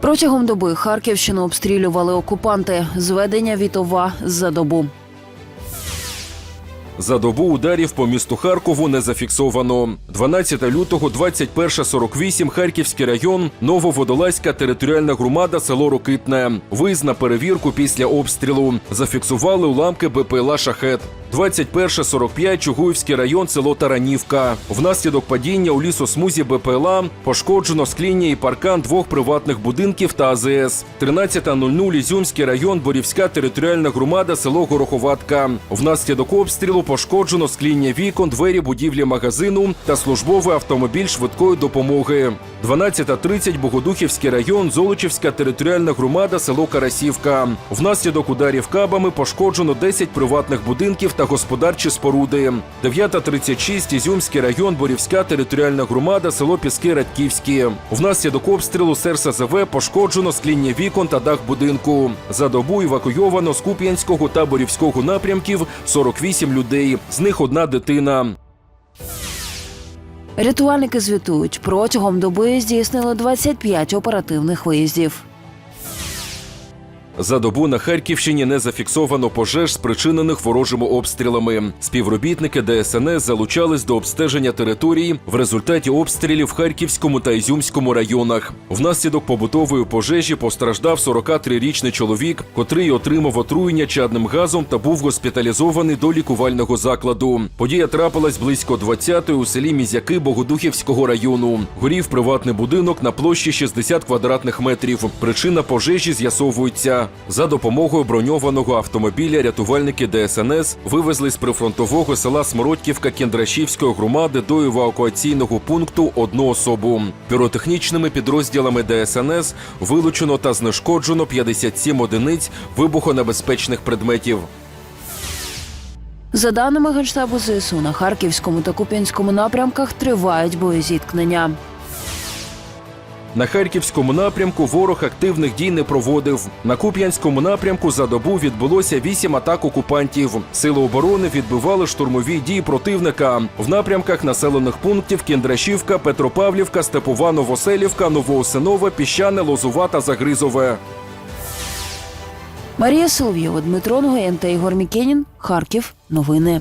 Протягом доби Харківщину обстрілювали окупанти. Зведення Вітова за добу. За добу ударів по місту Харкову не зафіксовано. 12 лютого, 21.48, Харківський район, Нововодолазька територіальна громада, село Рокитне. Виїзд на перевірку після обстрілу. Зафіксували уламки БПЛА «Шахет». 21.45, Чугуївський район, село Таранівка. Внаслідок падіння у лісосмузі БПЛА пошкоджено скління і паркан двох приватних будинків та АЗС. 13.00, Ізюмський район, Борівська територіальна громада, село Гороховатка. Внаслідок обстрілу пошкоджено скління вікон, двері будівлі магазину та службовий автомобіль швидкої допомоги. 12.30, Богодухівський район, Золочівська територіальна громада, село Карасівка. Внаслідок ударів кабами пошкоджено 10 приватних будинків та господарчі споруди. 9.36, Ізюмський район, Борівська територіальна громада, село Піски Радківські. Внаслідок обстрілу СРСЗВ пошкоджено скління вікон та дах будинку. За добу евакуйовано з Куп'янського та Борівського напрямків 48 людей, з них одна дитина. Рятувальники звітують, протягом доби здійснили 25 оперативних виїздів. За добу на Харківщині не зафіксовано пожеж, спричинених ворожими обстрілами. Співробітники ДСНС залучались до обстеження території в результаті обстрілів в Харківському та Ізюмському районах. Внаслідок побутової пожежі постраждав 43-річний чоловік, котрий отримав отруєння чадним газом та був госпіталізований до лікувального закладу. Подія трапилась близько 20-ї у селі Мізяки Богодухівського району. Горів приватний будинок на площі 60 квадратних метрів. Причина пожежі з'ясовується. За допомогою броньованого автомобіля рятувальники ДСНС вивезли з прифронтового села Смородківка Кіндрашівської громади до евакуаційного пункту одну особу. Піротехнічними підрозділами ДСНС вилучено та знешкоджено 57 одиниць вибухонебезпечних предметів. За даними Генштабу ЗСУ, на Харківському та Куп'янському напрямках тривають боєзіткнення. На харківському напрямку ворог активних дій не проводив. На Куп'янському напрямку за добу відбулося вісім атак окупантів. Сили оборони відбивали штурмові дії противника в напрямках населених пунктів Кіндрашівка, Петропавлівка, Степова, Новоселівка, Новоосинове, Піщане, Лозува та Загризове. Марія Солов'єва, Дмитро Нгоєн та Ігор Мікенін. Харків. Новини.